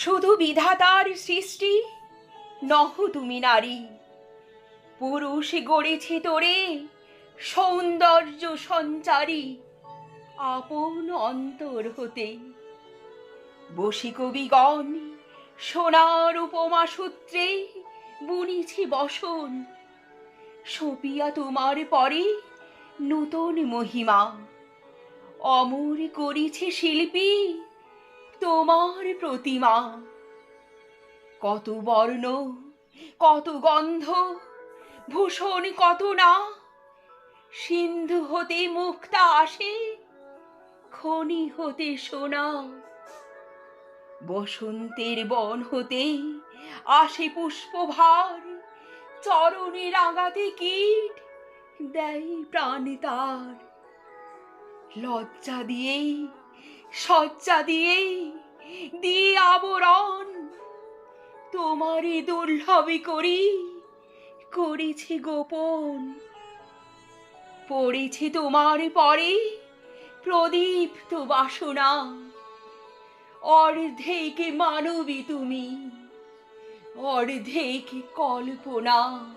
শুধু বিধাতার সৃষ্টি, নহ তুমি নারী। পুরুষ গড়েছে তোরে, সৌন্দর্য সঞ্চারী, আপন অন্তর হতে। বসি কবিগণ, সোনার উপমা সূত্রে বুনিছি বসন। সপিয়া তোমার পরে নূতন মহিমা। অমর করিছে শিল্পী তোমার প্রতিমা। কত বর্ণ, কত গন্ধ, ভূষণ কত না, সিন্ধু হতে মুক্তা আসে, খনি হতে সোনা। বসন্তের বন হতে আসে পুষ্পভার, চরণে রাঙাতে কীট দেয় প্রাণ তার। লজ্জা দিয়ে সজ্জা দিয়ে দিয়ে আবরণ। তোমারই দুর্লভে করি, করেছি গোপন। পড়েছি তোমার পরে প্রদীপ্ত বাসনা। অর্ধেক মানবী তুমি, অর্ধেক কল্পনা।